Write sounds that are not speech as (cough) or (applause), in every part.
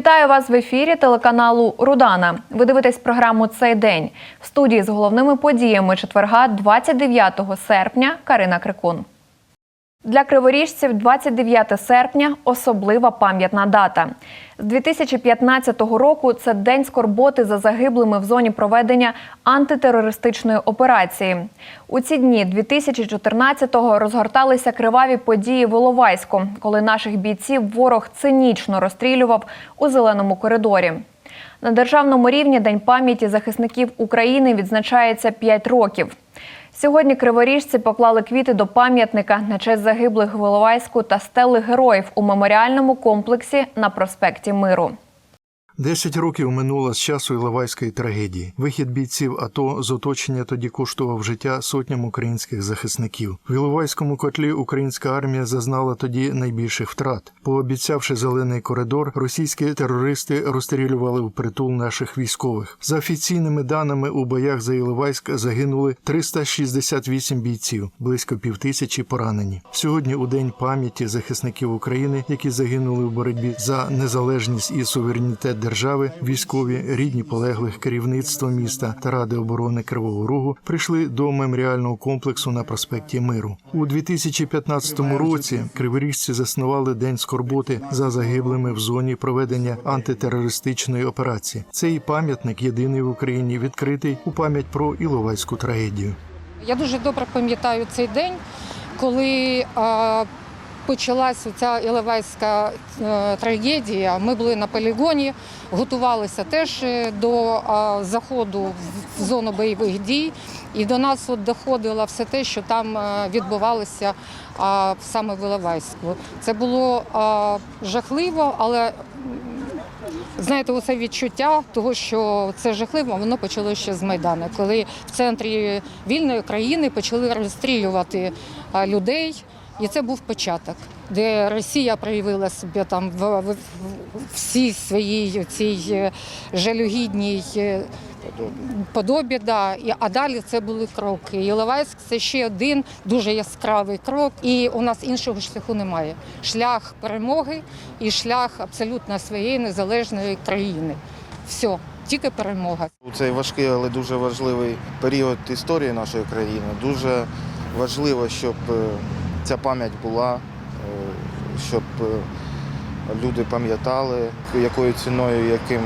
Вітаю вас в ефірі телеканалу Рудана. Ви дивитесь програму Цей день в студії з головними подіями четверга, 29 серпня. Карина Крикун. Для криворіжців 29 серпня особлива пам'ятна дата. З 2015 року це день скорботи за загиблими в зоні проведення антитерористичної операції. У ці дні 2014-го розгорталися криваві події в Іловайську, коли наших бійців ворог цинічно розстрілював у зеленому коридорі. На державному рівні День пам'яті захисників України відзначається 5 років. Сьогодні криворіжці поклали квіти до пам'ятника на честь загиблих в Головайську та стели героїв у меморіальному комплексі на проспекті Миру. Десять років минуло з часу Іловайської трагедії. Вихід бійців АТО з оточення тоді коштував життя сотням українських захисників. В Іловайському котлі українська армія зазнала тоді найбільших втрат. Пообіцявши зелений коридор, російські терористи розстрілювали впритул наших військових. За офіційними даними у боях за Іловайськ загинули 368 бійців, близько півтисячі поранені. Сьогодні, у день пам'яті захисників України, які загинули в боротьбі за незалежність і суверенітет держави, військові, рідні полеглих, керівництво міста та ради оборони Кривого Рогу прийшли до меморіального комплексу на проспекті Миру. У 2015 році криворіжці заснували день скорботи за загиблими в зоні проведення антитерористичної операції. Цей пам'ятник єдиний в Україні відкритий у пам'ять про Іловайську трагедію. Я дуже добре пам'ятаю цей день, коли почалася ця Іловайська е, трагедія. Ми були на полігоні, готувалися теж е, до заходу в зону бойових дій, і до нас от доходило все те, що там е, відбувалося саме в Іловайську. Це було жахливо, але Знаєте, оце відчуття того, що це жахливо, воно почалося ще з Майдану, коли в центрі вільної країни почали розстрілювати людей. І це був початок, де Росія проявила себе там в, в, в всій своїй цій е, жалюгідній е, подобі. Да. І, а далі це були кроки. Іловайськ це ще один дуже яскравий крок, і у нас іншого шляху немає. Шлях перемоги і шлях абсолютно своєї незалежної країни. Все, тільки перемога. У цей важкий, але дуже важливий період історії нашої країни. Дуже важливо, щоб е, ця пам'ять була, е, щоб е, люди пам'ятали, якою ціною, яким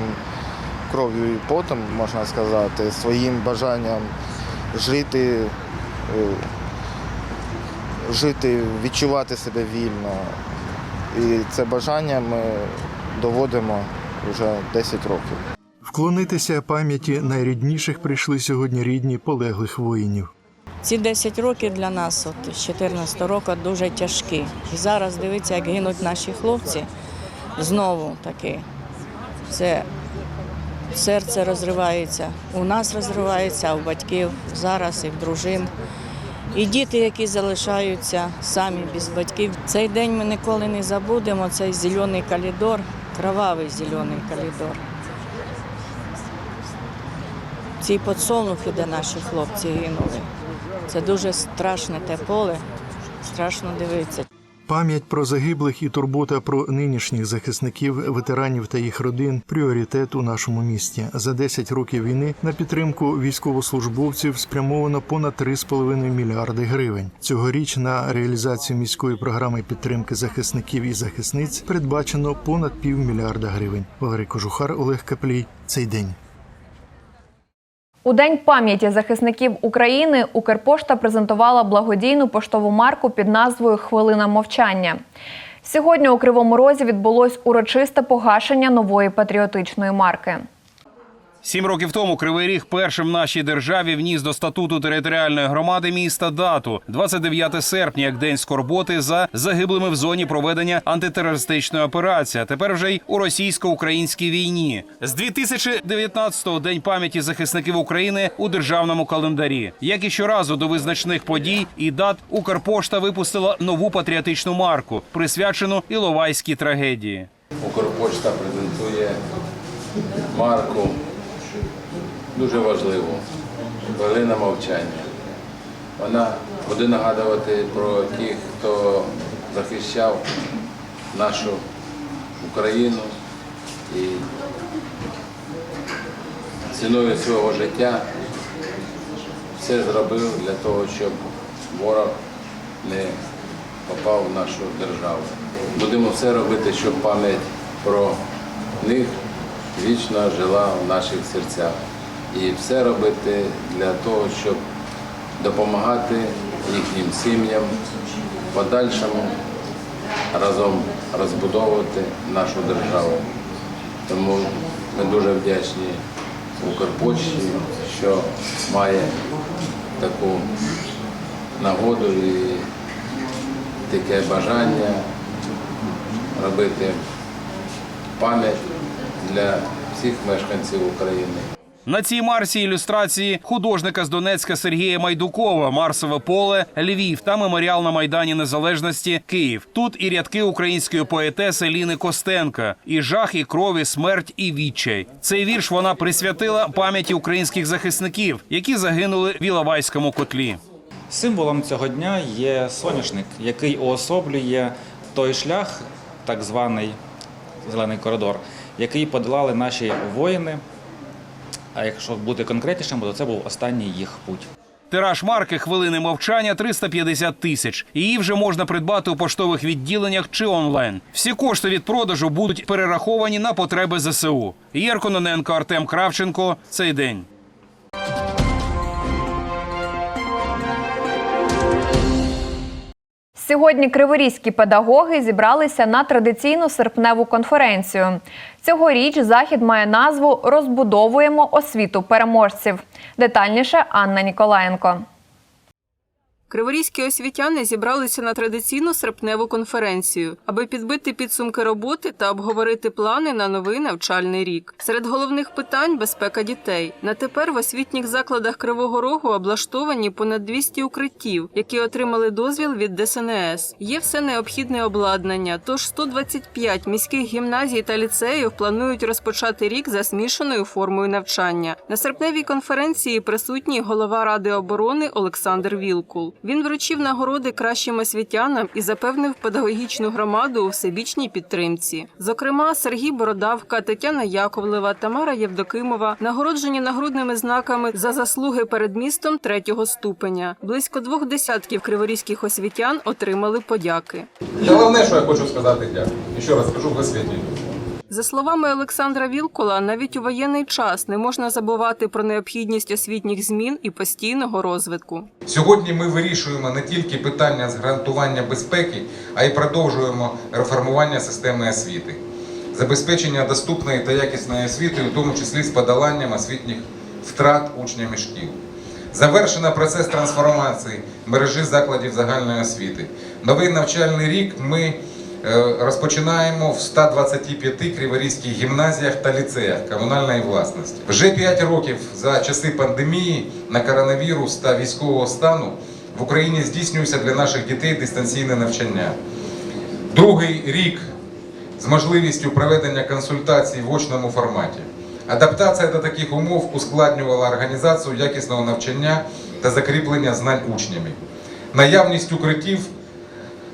кров'ю і потом, можна сказати, своїм бажанням жити, е, жити, відчувати себе вільно. І це бажання ми доводимо вже 10 років. Вклонитися пам'яті найрідніших прийшли сьогодні рідні полеглих воїнів. Ці 10 років для нас, от з 14 року, дуже тяжкі. І зараз дивіться, як гинуть наші хлопці. Знову таки. Це серце розривається. У нас розривається, а у батьків зараз і в дружин. І діти, які залишаються самі без батьків. Цей день ми ніколи не забудемо. Цей зелений калідор, кровавий зелений калідор. Ці подсолнухи, де наші хлопці гинули. Це дуже страшне те поле, страшно дивитися. Пам'ять про загиблих і турбота про нинішніх захисників, ветеранів та їх родин пріоритет у нашому місті. За 10 років війни на підтримку військовослужбовців спрямовано понад 3,5 мільярди гривень. Цьогоріч на реалізацію міської програми підтримки захисників і захисниць передбачено понад півмільярда гривень. Валерій Кожухар, Олег Каплій. Цей день. У День пам'яті захисників України Укрпошта презентувала благодійну поштову марку під назвою Хвилина мовчання. Сьогодні у Кривому Розі відбулось урочисте погашення нової патріотичної марки. Сім років тому Кривий Ріг першим в нашій державі вніс до статуту територіальної громади міста дату 29 серпня, як день скорботи за загиблими в зоні проведення антитерористичної операції. Тепер вже й у російсько-українській війні. З 2019-го день пам'яті захисників України у державному календарі. Як і щоразу до визначних подій і дат Укрпошта випустила нову патріотичну марку, присвячену Іловайській трагедії. Укрпочта презентує марку дуже важливу хвилина мовчання. Вона буде нагадувати про тих, хто захищав нашу Україну і ціною свого життя все зробив для того, щоб ворог не попав в нашу державу. Будемо все робити, щоб пам'ять про них вічно жила в наших серцях. І все робити для того, щоб допомагати їхнім сім'ям подальшому разом розбудовувати нашу державу. Тому ми дуже вдячні Укрпочті, що має таку нагоду і таке бажання робити пам'ять для всіх мешканців України. На цій марсі ілюстрації художника з Донецька Сергія Майдукова, Марсове поле, Львів та меморіал на Майдані Незалежності Київ. Тут і рядки української поетеси Ліни Костенка, і жах, і крові, смерть, і відчай. Цей вірш вона присвятила пам'яті українських захисників, які загинули в Іловайському котлі. Символом цього дня є соняшник, який уособлює той шлях, так званий зелений коридор, який подолали наші воїни. А якщо бути конкретнішим, то це був останній їх путь. Тираж марки хвилини мовчання 350 тисяч. Її вже можна придбати у поштових відділеннях чи онлайн. Всі кошти від продажу будуть перераховані на потреби ЗСУ. Єрко Ноненко, Артем Кравченко. Цей день. Сьогодні криворізькі педагоги зібралися на традиційну серпневу конференцію. Цьогоріч захід має назву Розбудовуємо освіту переможців. Детальніше Анна Ніколаєнко. Криворізькі освітяни зібралися на традиційну серпневу конференцію, аби підбити підсумки роботи та обговорити плани на новий навчальний рік. Серед головних питань безпека дітей. На тепер в освітніх закладах Кривого Рогу облаштовані понад 200 укриттів, які отримали дозвіл від ДСНС. Є все необхідне обладнання. Тож 125 міських гімназій та ліцеїв планують розпочати рік за змішаною формою навчання. На серпневій конференції присутній голова ради оборони Олександр Вілкул. Він вручив нагороди кращим освітянам і запевнив педагогічну громаду у всебічній підтримці. Зокрема, Сергій Бородавка, Тетяна Яковлева, Тамара Євдокимова нагороджені нагрудними знаками за заслуги перед містом третього ступеня. Близько двох десятків криворізьких освітян отримали подяки. І головне, що я хочу сказати, дякую. І ще раз скажу, ви світлі. За словами Олександра Вілкула, навіть у воєнний час не можна забувати про необхідність освітніх змін і постійного розвитку. Сьогодні ми вирішуємо не тільки питання з гарантування безпеки, а й продовжуємо реформування системи освіти, забезпечення доступної та якісної освіти, у тому числі з подоланням освітніх втрат учнями шкіл. Завершено процес трансформації мережі закладів загальної освіти. Новий навчальний рік ми розпочинаємо в 125 криворізьких гімназіях та ліцеях комунальної власності. Вже 5 років за часи пандемії на коронавірус та військового стану в Україні здійснюється для наших дітей дистанційне навчання. Другий рік з можливістю проведення консультацій в очному форматі. Адаптація до таких умов ускладнювала організацію якісного навчання та закріплення знань учнями. Наявність укриттів,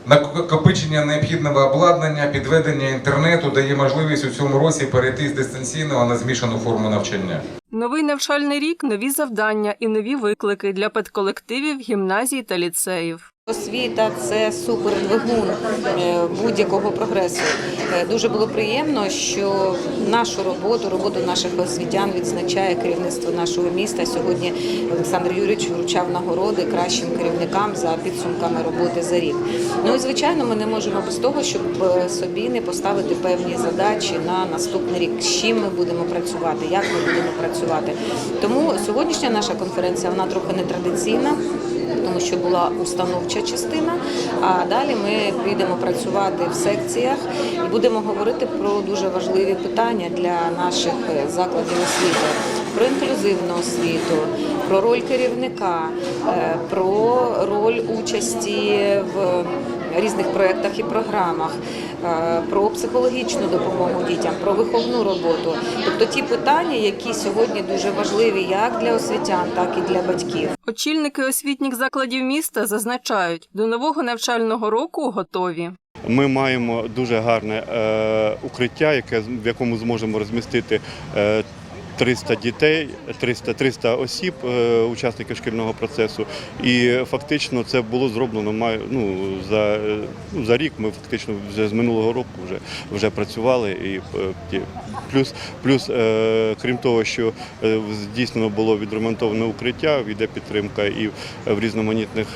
накопичення необхідного обладнання, підведення інтернету дає можливість у цьому році перейти з дистанційного на змішану форму навчання. Новий навчальний рік нові завдання і нові виклики для педколективів, гімназій та ліцеїв. Освіта це супердвигун е, будь-якого прогресу. Е, Дуже було приємно, що нашу роботу, роботу наших освітян відзначає керівництво нашого міста. Сьогодні Олександр Юрійович вручав нагороди кращим керівникам за підсумками роботи за рік. Ну і звичайно, ми не можемо без того, щоб е, собі не поставити певні задачі на наступний рік. З чим ми будемо працювати, як ми будемо працювати. Тому сьогоднішня наша конференція вона трохи нетрадиційна тому що була установча частина. А далі ми підемо працювати в секціях і будемо говорити про дуже важливі питання для наших е, закладів освіти, про інклюзивну освіту, про роль керівника, е, про роль участі в різних проєктах і програмах, про психологічну допомогу дітям, про виховну роботу. Тобто ті питання, які сьогодні дуже важливі як для освітян, так і для батьків. Очільники освітніх закладів міста зазначають, до нового навчального року готові. Ми маємо дуже гарне е, укриття, яке в якому зможемо розмістити. Е, 300 дітей, 300, 300 осіб, е, учасників шкільного процесу, і фактично це було зроблено ну, за, ну, за рік. Ми фактично вже з минулого року вже, вже працювали. І е, плюс, плюс е, крім того, що здійснено було відремонтоване укриття, йде підтримка і в різноманітних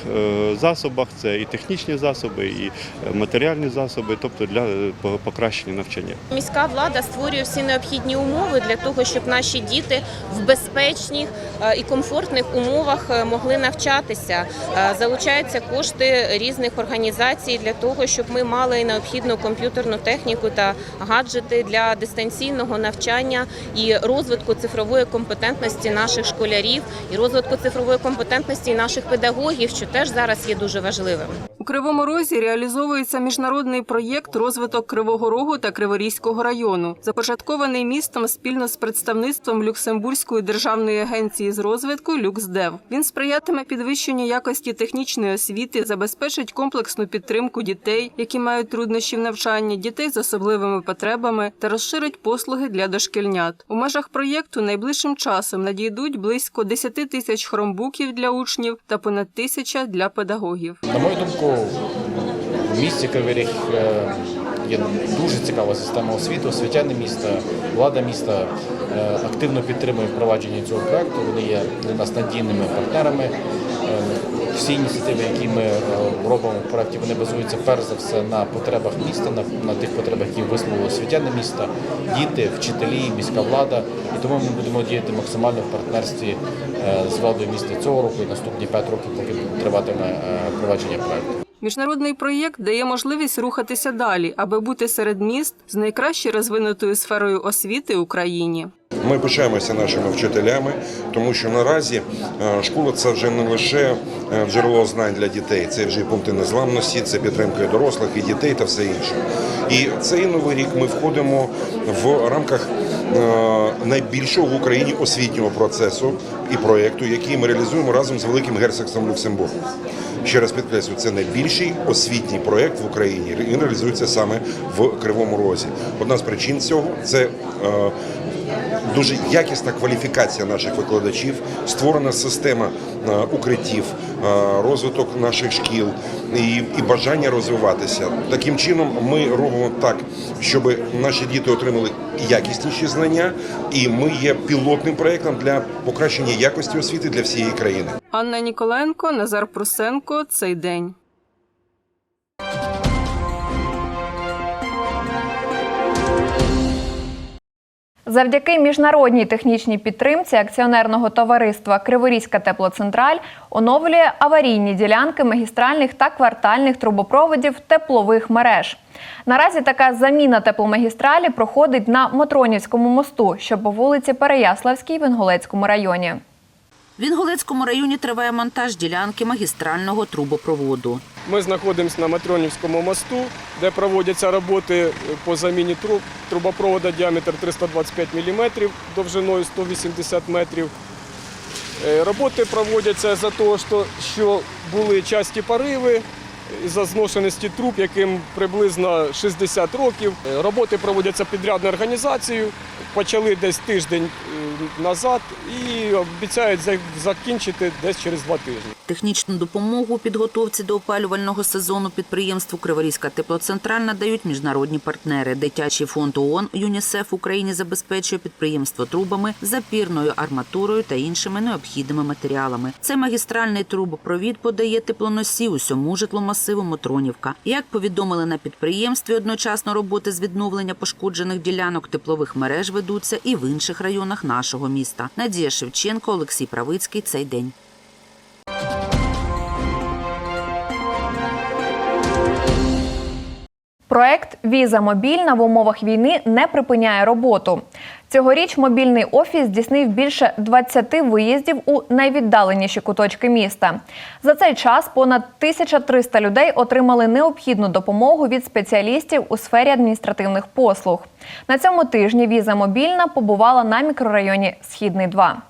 засобах. Це і технічні засоби, і матеріальні засоби, тобто для по- покращення навчання. Міська влада створює всі необхідні умови для того, щоб наші діти в безпечних е, і комфортних умовах е, могли навчатися. Е, Залучаються кошти різних організацій для того, щоб ми мали необхідну комп'ютерну техніку та гаджети для дистанційного навчання і розвитку цифрової компетентності наших школярів, і розвитку цифрової компетентності наших педагогів, що теж зараз є дуже важливим. У Кривому Розі реалізовується міжнародний проєкт розвиток Кривого Рогу та Криворізького району, започаткований містом спільно з представництвом Люксембурзької державної агенції з розвитку «Люксдев». Він сприятиме підвищенню якості технічної освіти, забезпечить комплексну підтримку дітей, які мають труднощі в навчанні, дітей з особливими потребами та розширить послуги для дошкільнят. У межах проєкту найближчим часом надійдуть близько 10 тисяч хромбуків для учнів та понад тисяча для педагогів. На мою думку, в місті Кривий е, є дуже цікава система освіти, освітяни міста, влада міста е, активно підтримує впровадження цього проекту. Вони є для нас надійними партнерами. Е, Всі ініціативи, які ми робимо в проекті, вони базуються перш за все на потребах міста, на, на тих потребах, які висловили освітяни міста, діти, вчителі, міська влада. І тому ми будемо діяти максимально в партнерстві з владою міста цього року і наступні п'ять років, поки триватиме впровадження проекту. Міжнародний проєкт дає можливість рухатися далі, аби бути серед міст з найкраще розвинутою сферою освіти в Україні. Ми пишаємося нашими вчителями, тому що наразі е, школа це вже не лише е, джерело знань для дітей, це вже пункти незламності, це підтримка дорослих, і дітей та все інше. І цей новий рік ми входимо в рамках е, найбільшого в Україні освітнього процесу і проєкту, який ми реалізуємо разом з Великим герцогством Люксембургу. Ще раз підкреслю, це найбільший освітній проєкт в Україні. Він реалізується саме в Кривому Розі. Одна з причин цього це дуже якісна кваліфікація наших викладачів, створена система е, укриттів, е, розвиток наших шкіл і, і бажання розвиватися. Таким чином ми робимо так, щоб наші діти отримали якісніші знання, і ми є пілотним проєктом для покращення якості освіти для всієї країни. Анна Ніколенко, Назар Прусенко. Цей день. Завдяки міжнародній технічній підтримці акціонерного товариства Криворізька теплоцентраль оновлює аварійні ділянки магістральних та квартальних трубопроводів теплових мереж. Наразі така заміна тепломагістралі проходить на Мотронівському мосту, що по вулиці Переяславській в Інгулецькому районі. В Інгулецькому районі триває монтаж ділянки магістрального трубопроводу. Ми знаходимося на Матронівському мосту, де проводяться роботи по заміні труб, Трубопровода діаметр 325 мм довжиною 180 метрів. Е, Роботи проводяться за того, що, були часті пориви із-за зношеності труб, яким приблизно 60 років. Роботи проводяться підрядною організацією. Почали десь тиждень е, назад і обіцяють закінчити десь через два тижні. Технічну допомогу у підготовці до опалювального сезону підприємству Криворізька теплоцентраль надають міжнародні партнери. Дитячий фонд ООН ЮНІСЕФ Україні забезпечує підприємство трубами, запірною арматурою та іншими необхідними матеріалами. Цей магістральний трубопровід подає теплоносі усьому житломасиву Мотронівка. Як повідомили на підприємстві, одночасно роботи з відновлення пошкоджених ділянок теплових мереж ведуться і в інших районах нашого міста. Надія Шевченко, Олексій Правицький. Цей день. Проект Віза мобільна в умовах війни не припиняє роботу. Цьогоріч мобільний офіс здійснив більше 20 виїздів у найвіддаленіші куточки міста. За цей час понад 1300 людей отримали необхідну допомогу від спеціалістів у сфері адміністративних послуг. На цьому тижні віза мобільна побувала на мікрорайоні Східний 2.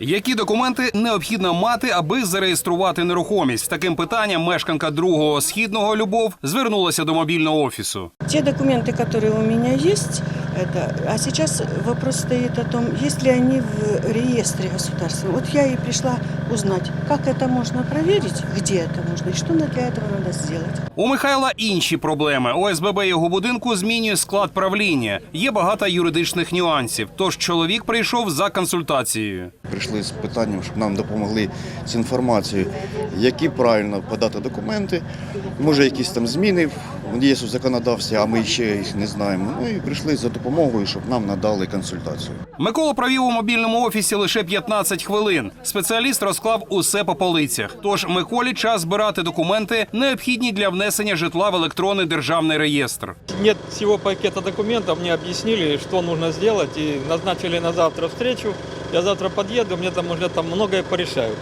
Які документи необхідно мати, аби зареєструвати нерухомість? Таким питанням мешканка другого східного Любов звернулася до мобільного офісу. Ті документи, які у мене есть, это, а сейчас вопрос стоит о том, есть ли они в реестре государственном. Вот я и пришла узнать, как это можно проверить, где это можно и что для этого надо сделать. У Михайла інші проблеми. ОСББ його будинку змінює склад правління. Є багато юридичних нюансів. Тож чоловік прийшов за консультацією. Прийшли з питанням, щоб нам допомогли з інформацією, які правильно подати документи. Може, якісь там зміни є у законодавстві, а ми ще їх не знаємо. Ну і прийшли за допомогою, щоб нам надали консультацію. Микола провів у мобільному офісі лише 15 хвилин. Спеціаліст розклав усе по полицях. Тож Миколі час збирати документи, необхідні для внесення житла в електронний державний реєстр. Нет всего пакета документов, мне объяснили, что нужно сделать, и назначили на завтра встречу. Я завтра подъеду, мне там уже там многое порешают.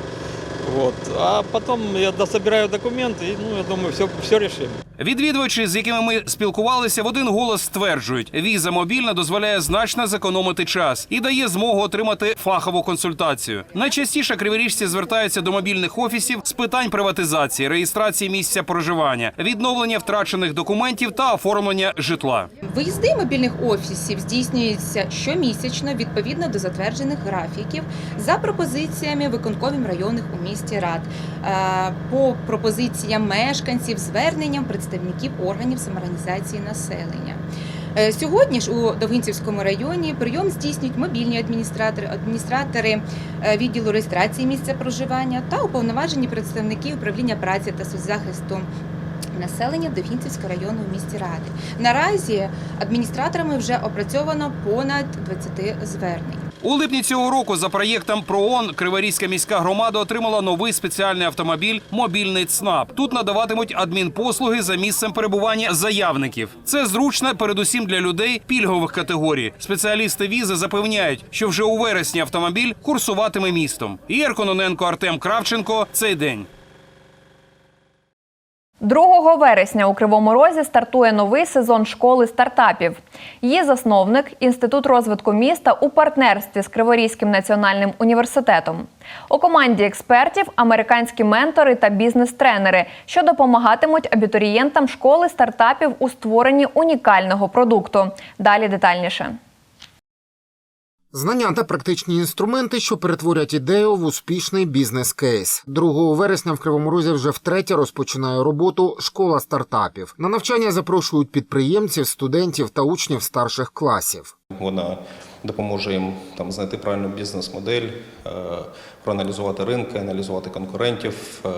Вот. А потом я дособираю документы, и, ну, я думаю, все, все решим. Відвідувачі, з якими ми спілкувалися, в один голос стверджують, віза мобільна дозволяє значно зекономити час і дає змогу отримати фахову консультацію. Найчастіше криворіжці звертаються до мобільних офісів з питань приватизації, реєстрації місця проживання, відновлення втрачених документів та оформлення житла. Виїзди мобільних офісів здійснюються щомісячно відповідно до затверджених графіків за пропозиціями виконковим районних у місті рад, е, по пропозиціям мешканців, зверненням представників органів самоорганізації населення. Е, Сьогодні ж у Довгинцівському районі прийом здійснюють мобільні адміністратори, адміністратори е, відділу реєстрації місця проживання та уповноважені представники управління праці та соцзахисту населення Довгинцівського району в місті Ради. Наразі адміністраторами вже опрацьовано понад 20 звернень. У липні цього року за проєктом ПРООН Криворізька міська громада отримала новий спеціальний автомобіль Мобільний ЦНАП. Тут надаватимуть адмінпослуги за місцем перебування заявників. Це зручно передусім для людей пільгових категорій. Спеціалісти візи запевняють, що вже у вересні автомобіль курсуватиме містом. Ігор Кононенко, Артем Кравченко. Цей день. 2 вересня у Кривому Розі стартує новий сезон школи стартапів. Її засновник Інститут розвитку міста у партнерстві з Криворізьким національним університетом. У команді експертів американські ментори та бізнес-тренери, що допомагатимуть абітурієнтам школи стартапів у створенні унікального продукту. Далі детальніше. Знання та практичні інструменти, що перетворять ідею в успішний бізнес-кейс. 2 вересня в Кривому Розі вже втретє розпочинає роботу школа стартапів. На навчання запрошують підприємців, студентів та учнів старших класів. Вона допоможе їм там знайти правильну бізнес-модель, е, проаналізувати ринки, аналізувати конкурентів, е,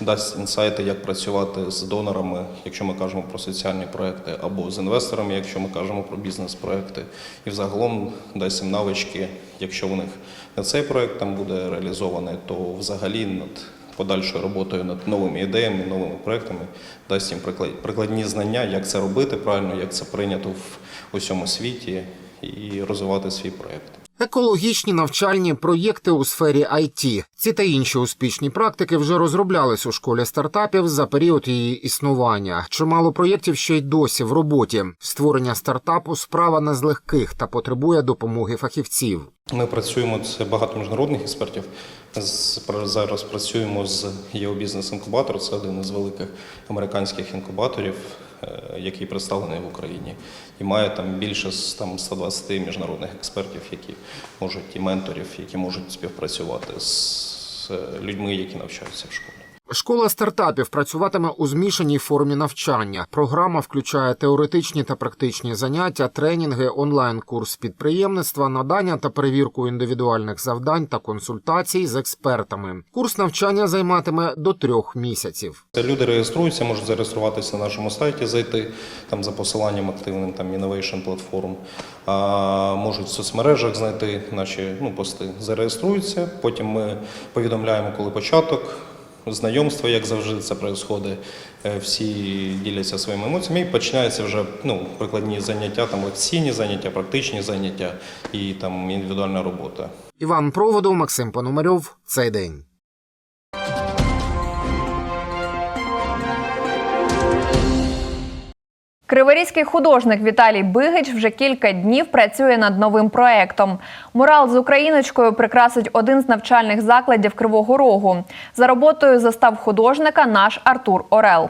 дасть інсайти, як працювати з донорами, якщо ми кажемо про соціальні проекти, або з інвесторами, якщо ми кажемо про бізнес-проекти. І взагалом дасть їм навички, якщо у них не цей проект там буде реалізований, то взагалі над подальшою роботою над новими ідеями, новими проектами дасть їм прикладні знання, як це робити правильно, як це прийнято в усьому світі, і розвивати свій проект. Екологічні навчальні проєкти у сфері IT. Ці та інші успішні практики вже розроблялись у школі стартапів за період її існування. Чимало проєктів ще й досі в роботі. Створення стартапу справа не з легких та потребує допомоги фахівців. Ми працюємо це багато міжнародних експертів. З- Зараз працюємо з ЄО Бізнес Інкубатор. Це один із великих американських інкубаторів, який представлений в Україні, і має там більше там 120 міжнародних експертів, які можуть і менторів, які можуть співпрацювати з е, людьми, які навчаються в школі. Школа стартапів працюватиме у змішаній формі навчання. Програма включає теоретичні та практичні заняття, тренінги, онлайн-курс підприємництва, надання та перевірку індивідуальних завдань та консультацій з експертами. Курс навчання займатиме до трьох місяців. Це Люди реєструються, можуть зареєструватися на нашому сайті, зайти там за посиланням активним там Innovation Platform, а, можуть в соцмережах знайти наші ну, пости. Зареєструються. Потім ми повідомляємо, коли початок. Знайомство, як завжди, це відбувається. Всі діляться своїми емоціями і починаються вже ну, прикладні заняття, там лекційні заняття, практичні заняття і там індивідуальна робота. Іван Проводов, Максим Пономарьов. Цей день. Криворізький художник Віталій Бигич вже кілька днів працює над новим проектом. Мурал з україночкою прикрасить один з навчальних закладів Кривого Рогу. За роботою застав художника наш Артур Орел.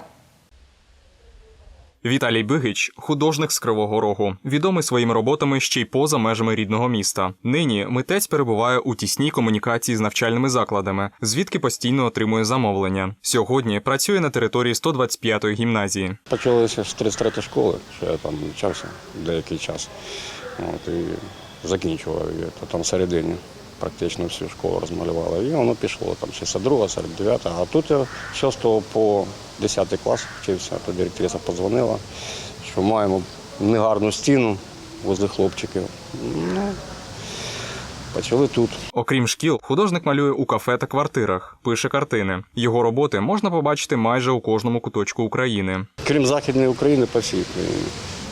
Віталій Бигич художник з Кривого Рогу, відомий своїми роботами ще й поза межами рідного міста. Нині митець перебуває у тісній комунікації з навчальними закладами, звідки постійно отримує замовлення. Сьогодні працює на території 125-ї гімназії. Почалося з 33-ї школи, що я там навчався деякий час. От, і закінчував то там всередині практично всю школу розмалювали. І воно пішло там 62, 49, а тут я з 6 по 10 клас вчився, то директриса подзвонила, що маємо негарну стіну возле хлопчиків. Ну, почали тут. Окрім шкіл, художник малює у кафе та квартирах, пише картини. Його роботи можна побачити майже у кожному куточку України. Крім Західної України, по всій країні.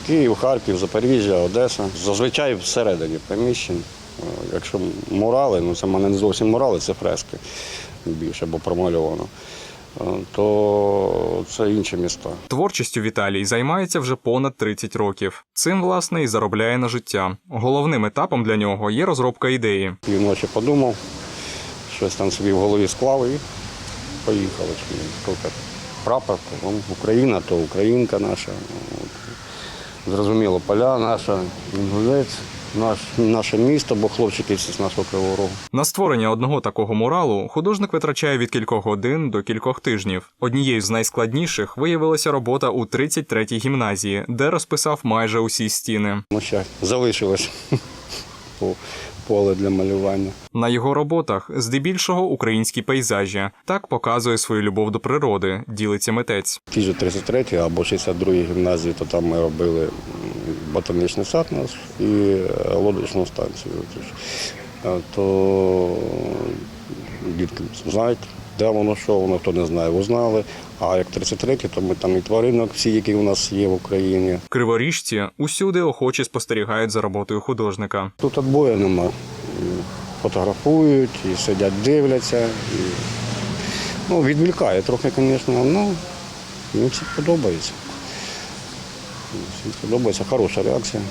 Київ, Харків, Запоріжжя, Одеса. Зазвичай всередині приміщень. Е, Якщо мурали, ну це в мене не зовсім мурали, це фрески більше, бо промальовано, е, то це інші міста. Творчістю Віталій займається вже понад 30 років. Цим, власне, і заробляє на життя. Головним етапом для нього є розробка ідеї. Півночі подумав, щось там собі в голові склав і поїхали. Тут прапор, то Україна, то українка наша. Зрозуміло, поля наша, інгулець, наш, наше місто, бо хлопчики всі з нашого Кривого Рогу. На створення одного такого муралу художник витрачає від кількох годин до кількох тижнів. Однією з найскладніших виявилася робота у 33-й гімназії, де розписав майже усі стіни. Ну, ще залишилось (laughs) по- поле для малювання. На його роботах здебільшого українські пейзажі. Так показує свою любов до природи, ділиться митець. Ті ж 33 або 62 гімназії, то там ми робили ботанічний сад наш і е, лодочну станцію. То дітки знають, де воно, що воно, хто не знає, узнали. А як 33 то ми там і тваринок всі, які у нас є в Україні. Криворіжці усюди охоче спостерігають за роботою художника. Тут відбою нема. Фотографують, і сидять, дивляться. І... Ну, відволікає трохи, звісно, ну мені всім подобається. Всім подобається, хороша реакція.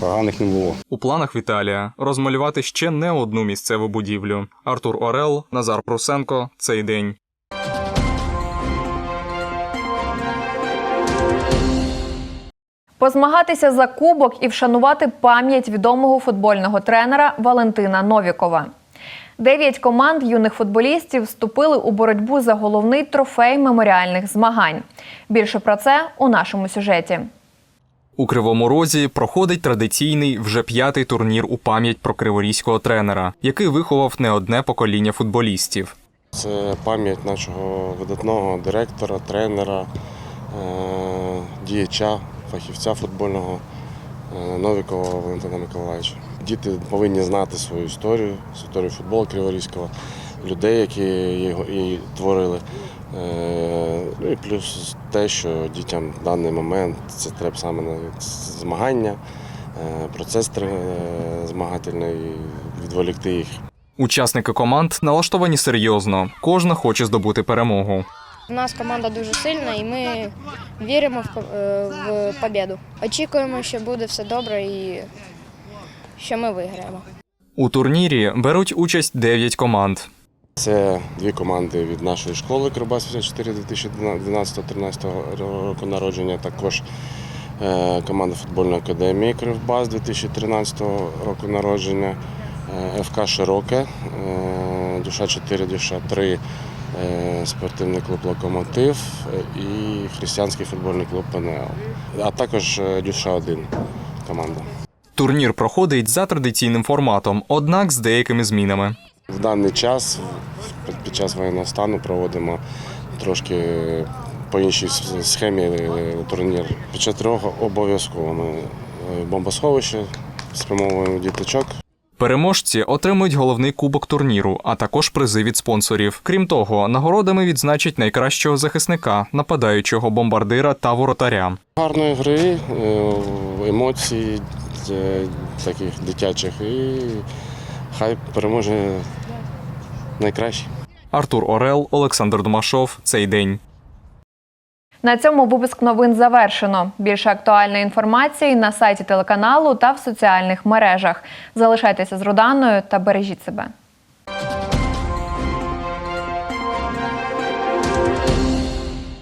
Поганих не було. У планах Віталія розмалювати ще не одну місцеву будівлю. Артур Орел, Назар Прусенко. Цей день. Позмагатися за кубок і вшанувати пам'ять відомого футбольного тренера Валентина Новікова. Дев'ять команд юних футболістів вступили у боротьбу за головний трофей меморіальних змагань. Більше про це у нашому сюжеті. У Кривому Розі проходить традиційний вже п'ятий турнір у пам'ять про криворізького тренера, який виховав не одне покоління футболістів. Це пам'ять нашого видатного директора, тренера, е, діяча, фахівця футбольного е, Новікова Валентина Миколаївича. Діти повинні знати свою історію, історію футболу Криворізького, людей, які його творили. Е, Ну і плюс те, що дітям в даний момент це треба саме на змагання, е, процес змагательний, відволікти їх Учасники команд налаштовані серйозно. Кожна хоче здобути перемогу. У нас команда дуже сильна і ми віримо в, е, в побіду. Очікуємо, що буде все добре і що ми виграємо. У турнірі беруть участь 9 команд. Це дві команди від нашої школи Кривбас 54 2012-13 року народження. Також е, команда футбольної академії Кривбас 2013 року народження, е, ФК Широке, е, Душа 4, Душа 3, е, спортивний клуб Локомотив і християнський футбольний клуб ПНЛ. А також Душа 1 команда. Турнір проходить за традиційним форматом, однак з деякими змінами. В даний час, під час воєнного стану, проводимо трошки по іншій схемі е, турнір. Під час тривоги обов'язково ми е, бомбосховище спрямовуємо діточок. Переможці отримують головний кубок турніру, а також призи від спонсорів. Крім того, нагородами відзначать найкращого захисника, нападаючого бомбардира та воротаря. Гарної гри, е, емоцій е, таких дитячих і хай переможе найкращий. Артур Орел, Олександр Домашов. Цей день. На цьому випуск новин завершено. Більше актуальної інформації на сайті телеканалу та в соціальних мережах. Залишайтеся з Руданою та бережіть себе.